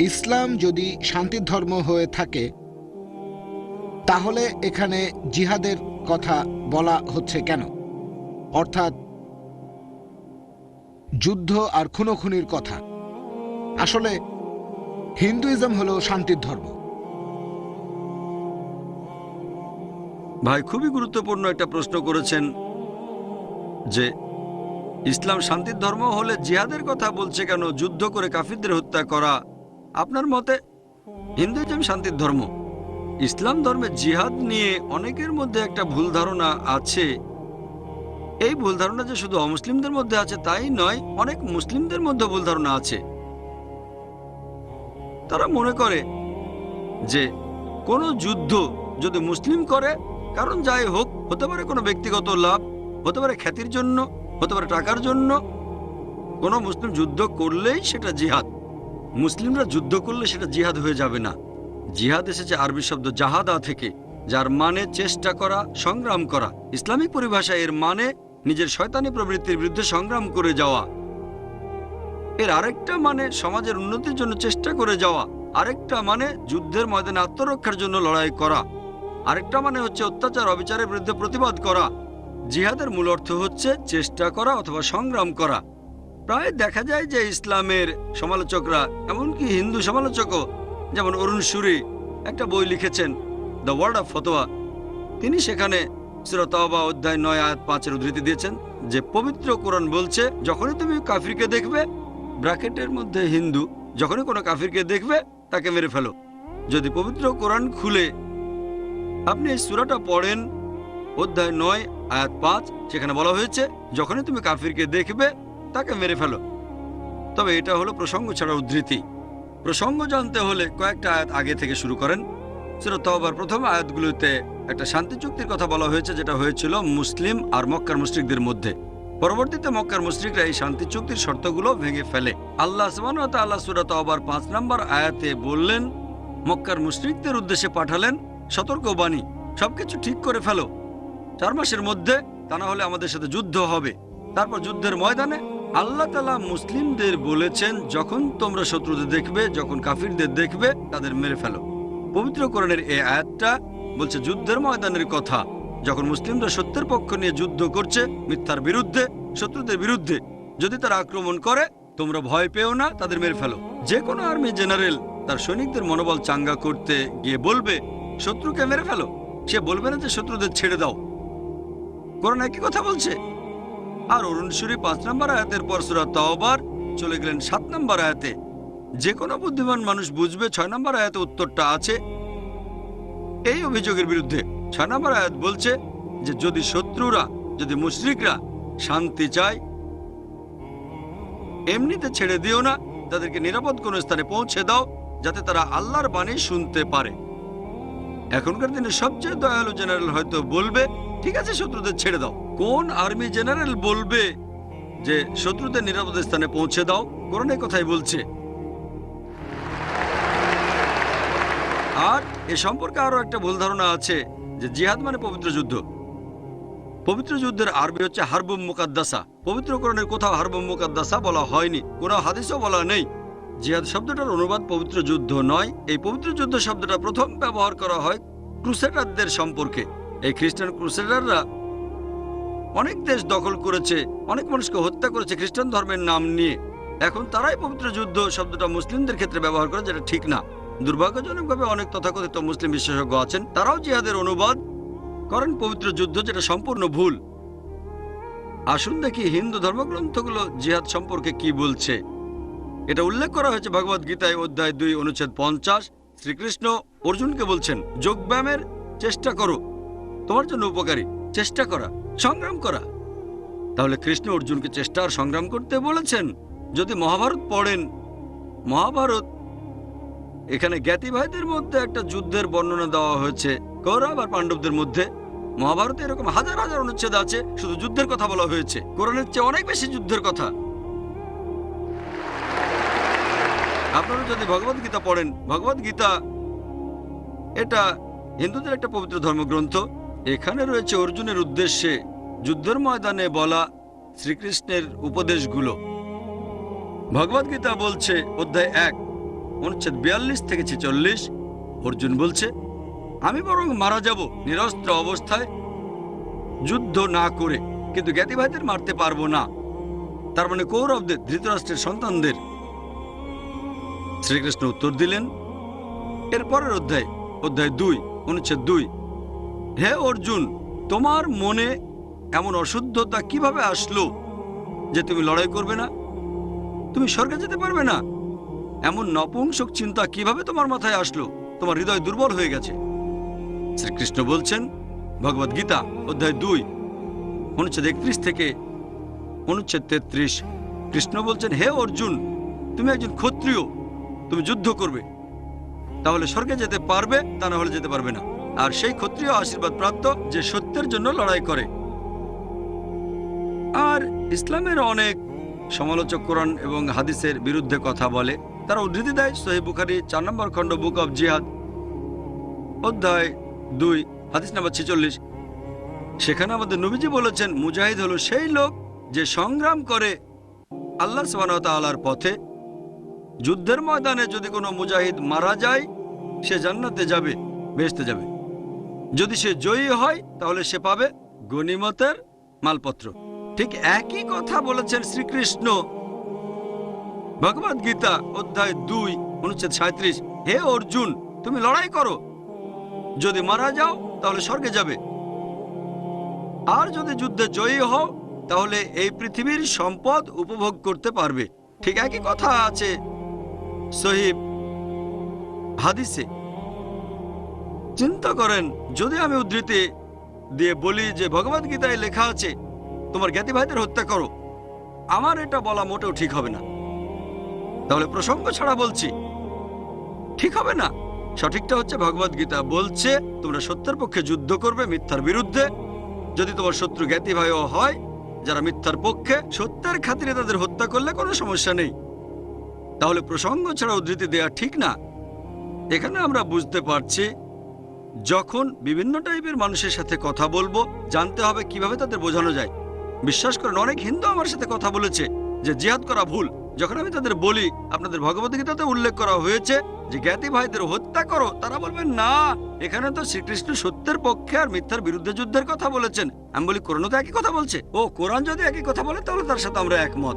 ইসলাম যদি শান্তির ধর্ম হয়ে থাকে, তাহলে এখানে জিহাদের কথা বলা হচ্ছে কেন? অর্থাৎ, যুদ্ধ আর খুনোখুনির কথা। আসলে, হিন্দুইজম হলো শান্তির ধর্ম। ভাই, খুবই গুরুত্বপূর্ণ একটা প্রশ্ন করেছেন যে, ইসলাম শান্তির ধর্ম হলে জিহাদের কথা বলছে কেন? যুদ্ধ করে কাফিরদের হত্যা করা আপনার মতে? হিন্দুইজম শান্তির ধর্ম। ইসলাম ধর্মে জিহাদ নিয়ে অনেকের মধ্যে একটা ভুল ধারণা আছে। এই ভুল ধারণা যে শুধু অমুসলিমদের মধ্যে আছে তাই নয়, অনেক মুসলিমদের মধ্যে ভুল ধারণা আছে। তারা মনে করে যে কোনো যুদ্ধ যদি মুসলিম করে, কারণ যাই হোক, হতে পারে কোনো ব্যক্তিগত লাভ, হতে পারে খ্যাতির জন্য, হতে পারে টাকার জন্য, কোনো মুসলিম যুদ্ধ করলেই সেটা জিহাদ। মুসলিমরা যুদ্ধ করলে সেটা জিহাদ হয়ে যাবে না। জিহাদ এসেছে আরবি শব্দ জাহাদা থেকে, যার মানে চেষ্টা করা, সংগ্রাম করা। ইসলামিক পরিভাষায় এর মানে নিজের শয়তানি প্রবৃত্তির বিরুদ্ধে সংগ্রাম করে যাওয়া। এর আরেকটা মানে সমাজের উন্নতির জন্য চেষ্টা করে যাওয়া। আরেকটা মানে যুদ্ধের ময়দানে আত্মরক্ষার জন্য লড়াই করা। আরেকটা মানে হচ্ছে অত্যাচার, অবিচারের বিরুদ্ধে প্রতিবাদ করা। জিহাদের মূল অর্থ হচ্ছে চেষ্টা করা অথবা সংগ্রাম করা। প্রায় দেখা যায় যে ইসলামের সমালোচকরা, এমনকি হিন্দু সমালোচকও, যেমন অরুণ সুরি, একটা বই লিখেছেন, দ্য ওয়ার্ড অফ ফতোয়া তিনি সেখানে সুরতবা অধ্যায় নয় আয়াত পাঁচের উদ্ধৃতি দিয়েছেন, যে পবিত্র কোরআন বলছে, যখনই তুমি কাফিরকে দেখবে, ব্র্যাকেটের মধ্যে হিন্দু, যখনই কোনো কাফিরকে দেখবে, তাকে মেরে ফেলো। যদি পবিত্র কোরআন খুলে, আপনি এই সুরাটা পড়েন, অধ্যায় নয় আয়াত পাঁচ, সেখানে বলা হয়েছে, যখনই তুমি কাফিরকে দেখবে তাকে মেরে ফেলো। তবে এটা হলো প্রসঙ্গ ছাড়া উদ্ধৃতি। প্রসঙ্গ জানতে হলে কয়েকটা আয়াত আগে থেকে শুরু করেন। সুরত তওবার প্রথম আয়াতগুলোতে একটা শান্তি চুক্তির কথা বলা হয়েছে, যেটা হয়েছিল মুসলিম আর মক্কার মুশরিকদের মধ্যে। পরবর্তীতে মক্কার মুশরিকরা এই শান্তি চুক্তির শর্তগুলো ভেঙে ফেলে। আল্লাহ আল্লাহ সুরত আবার পাঁচ নম্বর আয়াতে বললেন, মক্কার মুশরিকদের উদ্দেশ্যে পাঠালেন সতর্কবাণী সবকিছু ঠিক করে ফেলো। চার মাসের মধ্যে তা না হলে আমাদের সাথে যুদ্ধ হবে। তারপর যুদ্ধের ময়দানে আল্লাহ তালা মুসলিমদের বলেছেন, যখন তোমরা শত্রুদের দেখবে, যখন কাফিরদের দেখবে, তাদের মেরে ফেলো। পবিত্র কোরআনের এই আয়াতটা বলছে যুদ্ধের ময়দানের কথা। যখন মুসলিমরা সত্যের পক্ষ নিয়ে যুদ্ধ করছে, মিথ্যার বিরুদ্ধে, শত্রুদের বিরুদ্ধে, যদি তারা আক্রমণ করে, তোমরা ভয় পেও না, তাদের মেরে ফেলো। যে কোনো আর্মি জেনারেল তার সৈনিকদের মনোবল চাঙ্গা করতে গিয়ে বলবে, শত্রুকে মেরে ফেলো। সে বলবে না যে, শত্রুদের ছেড়ে দাও। কোরআন একই কথা বলছে। আর অরুণ অরুণসুরি পাঁচ নম্বর আয়াতের পর সুরা তাওবার চলে গেলেন সাত নম্বর আয়াতে। যে কোনো বুদ্ধিমান মানুষ বুঝবে ছয় নম্বর আয়াতে উত্তরটা আছে। এই অভিযোগের বিরুদ্ধে ছয় নম্বর আয়াত বলছে যে, যদি শত্রুরা, যদি মুশরিকরা শান্তি চায়, এমনিতে ছেড়ে দিও না, তাদেরকে নিরাপদ কোনো স্থানে পৌঁছে দাও, যাতে তারা আল্লাহর বাণী শুনতে পারে। এখনকার দিনে সবচেয়ে দয়ালু জেনারেল হয়তো বলবে, ঠিক আছে, শত্রুদের ছেড়ে দাও। কোন আর্মি জেনারেল বলবে যে শত্রুদের নিরাপদ স্থানে পৌঁছে দাও? কোরআনের কথাই বলছে। আর এ সম্পর্কে আরও একটা ভুল ধারণা আছে, যে জিহাদ মানে পবিত্র যুদ্ধ। পবিত্র যুদ্ধের আরবি হচ্ছে হারবুম মুকাদ্দাসা। পবিত্র কোরআনের কোথাও হারবুম মুকাদ্দাসা বলা হয়নি, কোনো হাদিসও বলা নেই। জিহাদ শব্দটার অনুবাদ পবিত্র যুদ্ধ নয়, এই পবিত্র যুদ্ধ শব্দটা প্রথম ব্যবহার করা হয় ক্রুসেডারদের সম্পর্কে। এই খ্রিস্টান ক্রুসেডাররা অনেক দেশ দখল করেছে, অনেক মানুষকে হত্যা করেছে খ্রিস্টান ধর্মের নাম নিয়ে। এখন তারাই পবিত্র যুদ্ধ শব্দটা মুসলিমদের ক্ষেত্রে ব্যবহার করে, যেটা ঠিক না। দুর্ভাগ্যজনকভাবে অনেক তথাকথিত মুসলিম বিশেষজ্ঞ আছেন, তারাও জিহাদের অনুবাদ করেন পবিত্র যুদ্ধ, যেটা সম্পূর্ণ ভুল। আসুন দেখি হিন্দু ধর্মগ্রন্থগুলো জিহাদ সম্পর্কে কি বলছে। এটা উল্লেখ করা হয়েছে ভগবদ গীতায়, অধ্যায় দুই, অনুচ্ছেদ পঞ্চাশ। শ্রীকৃষ্ণ অর্জুনকে বলছেন, যোগব্যায়ামের চেষ্টা করো, তোমার জন্য উপকারী। চেষ্টা করা, সংগ্রাম করা। তাহলে কৃষ্ণ অর্জুনকে চেষ্টা আর সংগ্রাম করতে বলেছেন? যদি মহাভারত পড়েন, মহাভারত, এখানে জ্ঞাতি ভাইদের মধ্যে একটা যুদ্ধের বর্ণনা দেওয়া হয়েছে। কৌরব আর পাণ্ডবদের মধ্যে মহাভারতে এরকম হাজার হাজার অনুচ্ছেদ আছে, শুধু যুদ্ধের কথা বলা হয়েছে। কোরআনের চেয়ে অনেক বেশি যুদ্ধের কথা। আপনারা যদি ভগবদ গীতা পড়েন ভগবদ গীতা এটা হিন্দুদের একটা পবিত্র ধর্মগ্রন্থ। এখানে রয়েছে অর্জুনের উদ্দেশ্যে যুদ্ধের ময়দানে বলা শ্রীকৃষ্ণের উপদেশগুলো। ভগবদ গীতা বলছে, অধ্যায় এক, অনুচ্ছেদ বিয়াল্লিশ থেকে ছেচল্লিশ, অর্জুন বলছে, আমি বরং মারা যাব নিরস্ত্র অবস্থায়। যুদ্ধ না করে, কিন্তু জ্ঞাতি ভাইদের মারতে পারব না। তার মানে কৌরবদের, ধৃতরাষ্ট্রের সন্তানদের। শ্রীকৃষ্ণ উত্তর দিলেন। এরপরের অধ্যায় অধ্যায় দুই, অনুচ্ছেদ দুই হে অর্জুন, তোমার মনে এমন অশুদ্ধতা কীভাবে আসলো যে তুমি লড়াই করবে না? তুমি স্বর্গে যেতে পারবে না। এমন নপুংসক চিন্তা কীভাবে তোমার মাথায় আসলো? তোমার হৃদয় দুর্বল হয়ে গেছে। শ্রীকৃষ্ণ বলছেন ভগবদ গীতা, অধ্যায় দুই, অনুচ্ছেদ একত্রিশ থেকে অনুচ্ছেদ তেত্রিশ। কৃষ্ণ বলছেন, হে অর্জুন, তুমি একজন ক্ষত্রিয়, তুমি যুদ্ধ করবে। তাহলে স্বর্গে যেতে পারবে, তা না হলে যেতে পারবে না। আর সেই ক্ষত্রিয় আশীর্বাদ প্রাপ্ত যে সত্যের জন্য লড়াই করে। আর ইসলামের অনেক সমালোচক কোরআন এবং হাদিসের বিরুদ্ধে কথা বলে, তারা উদ্ধৃতি দেয় সহি বুখারি চার নম্বর খণ্ড, বুক অব জিহাদ, অধ্যায় দুই, হাদিস নাম্বার ছেচল্লিশ। সেখানে আমাদের নবীজি বলেছেন, মুজাহিদ হলো সেই লোক যে সংগ্রাম করে আল্লাহ সুবাহর পথে যুদ্ধের ময়দানে যদি কোনো মুজাহিদ মারা যায়, সে জান্নাতে যাবে, বেহেশতে যাবে। যদি সে জয়ী হয়, তাহলে সে পাবে গনিমতের মালপত্র। ঠিক একই কথা বলেছেন শ্রীকৃষ্ণ। ভগবদ গীতা অধ্যায় দুই, অনুচ্ছেদ সাঁত্রিশ হে অর্জুন, তুমি লড়াই করো। যদি মারা যাও, তাহলে স্বর্গে যাবে। আর যদি যুদ্ধে জয়ী হও, তাহলে এই পৃথিবীর সম্পদ উপভোগ করতে পারবে। ঠিক একই কথা আছে সহিব হাদিসে। চিন্তা করেন, যদি আমি উদ্ধৃতি দিয়ে বলি যে ভগবদ গীতায় লেখা আছে, তোমার জ্ঞাতি ভাইদের হত্যা করো। আমার এটা বলা মোটেও ঠিক হবে না। তাহলে প্রসঙ্গ ছাড়া বলছি, ঠিক হবে না? সঠিকটা হচ্ছে ভগবদ গীতা বলছে, তোমরা সত্যের পক্ষে যুদ্ধ করবে মিথ্যার বিরুদ্ধে। যদি তোমার শত্রু জ্ঞাতি ভাইও হয়, যারা মিথ্যার পক্ষে, সত্যের খাতিরে তাদের হত্যা করলে কোনো সমস্যা নেই। তাহলে প্রসঙ্গ ছাড়া উদ্ধৃতি দেওয়া ঠিক না। এখানে আমরা বুঝতে পারছি যখন বিভিন্ন টাইপের মানুষের সাথে কথা বলব, জানতে হবে কীভাবে তাদের বোঝানো যায়। বিশ্বাস করেন, অনেক হিন্দু আমার সাথে কথা বলেছে যে জিহাদ করা ভুল। যখন আমি তাদের বলি, আপনাদের ভগবত গীতাতে উল্লেখ করা হয়েছে যে, জ্ঞাতি ভাইদের হত্যা করো, তারা বলবেন, না, এখানে তো শ্রীকৃষ্ণ সত্যের পক্ষে আর মিথ্যার বিরুদ্ধে যুদ্ধের কথা বলেছেন। আমি বলি, কোরআনও তো একই কথা বলছে? ও, কোরআন যদি একই কথা বলে, তাহলে তার সাথে আমরা একমত।